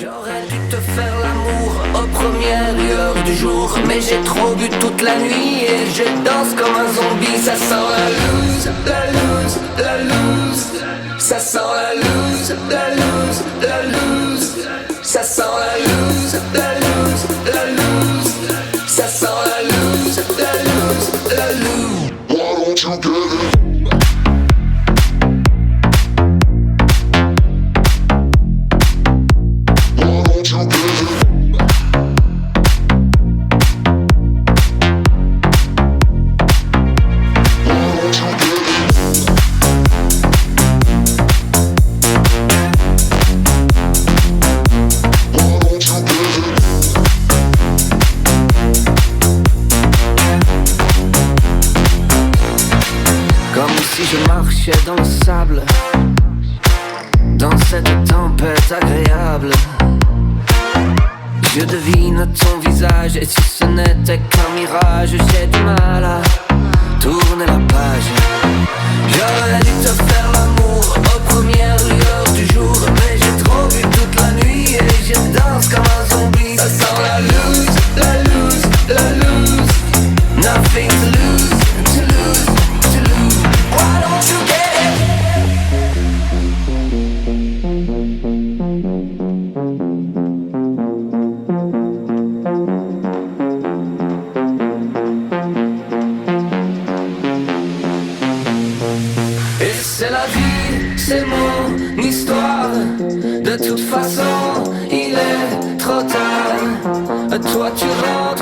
J'aurais dû te faire l'amour aux premières lueurs du jour. Mais j'ai trop bu toute la nuit et je danse comme un zombie. Ça sent la loose, la loose, la loose. Ça sent la loose, la loose, la loose. Ça sent la loose, la loose, la loose. Ça sent la loose, la loose, la loose. Why don't you get it? Dans le sable, dans cette tempête agréable. Je devine ton visage et si ce n'était qu'un mirage, j'ai du mal à tourner la page. C'est la vie, c'est mon histoire. De toute façon, il est trop tard. Toi, tu rentres.